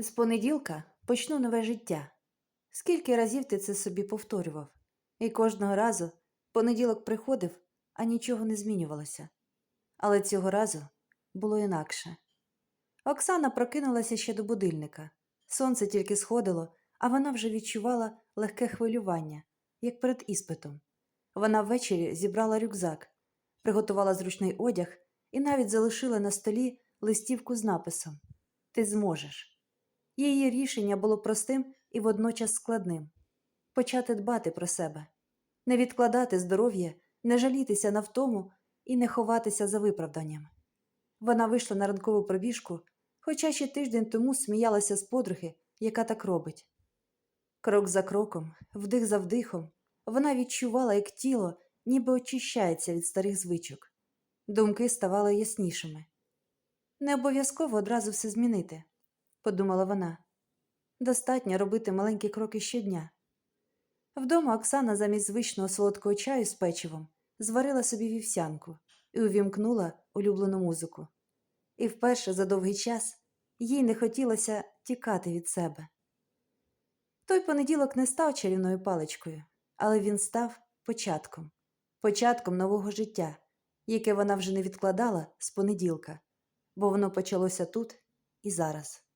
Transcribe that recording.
З понеділка почну нове життя. Скільки разів ти це собі повторював, і кожного разу понеділок приходив, а нічого не змінювалося. Але цього разу було інакше. Оксана прокинулася ще до будильника. Сонце тільки сходило, а вона вже відчувала легке хвилювання, як перед іспитом. Вона ввечері зібрала рюкзак, приготувала зручний одяг і навіть залишила на столі листівку з написом Ти зможеш. Її рішення було простим і водночас складним почати дбати про себе, не відкладати здоров'я, не жалітися на втому і не ховатися за виправданням. Вона вийшла на ранкову пробіжку, хоча ще тиждень тому сміялася з подруги, яка так робить. Крок за кроком, вдих за вдихом, вона відчувала, як тіло ніби очищається від старих звичок. Думки ставали яснішими. Не обов'язково одразу все змінити, подумала вона. Достатньо робити маленькі кроки щодня. Вдома Оксана замість звичного солодкого чаю з печивом зварила собі вівсянку і увімкнула улюблену музику. І вперше за довгий час їй не хотілося тікати від себе. Той понеділок не став чарівною паличкою, але він став початком, початком нового життя, яке вона вже не відкладала з понеділка, бо воно почалося тут і зараз.